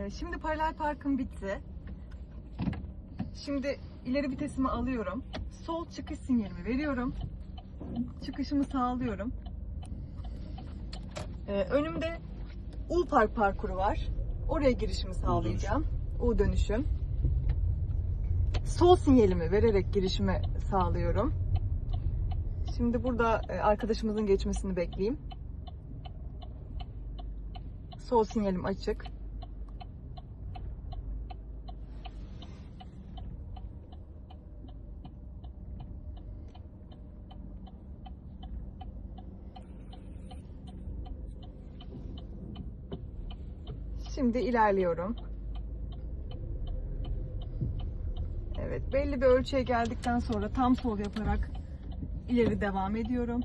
Ee, Şimdi paralel parkım bitti. Şimdi ileri vitesimi alıyorum. Sol çıkış sinyalimi veriyorum. Çıkışımı sağlıyorum. Ee, önümde U Park parkuru var. Oraya girişimi sağlayacağım. U dönüşüm. Sol sinyalimi vererek girişimi sağlıyorum. Şimdi burada e, arkadaşımızın geçmesini bekleyeyim. Sol sinyalim açık. Şimdi ilerliyorum. Evet, belli bir ölçüye geldikten sonra tam sol yaparak ileri devam ediyorum.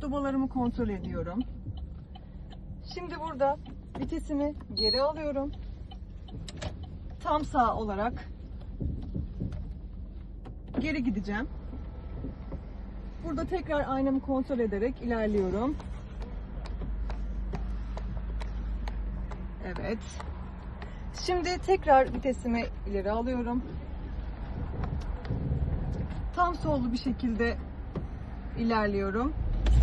Dubalarımı kontrol ediyorum. Şimdi burada vitesimi geri alıyorum. Tam sağ olarak geri gideceğim. Burada tekrar aynamı kontrol ederek ilerliyorum. Evet. Şimdi tekrar vitesimi ileri alıyorum. Tam sollu bir şekilde ilerliyorum.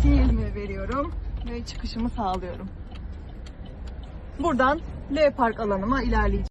Sinyalimi veriyorum ve çıkışımı sağlıyorum. Buradan L park alanıma ilerleyeceğim.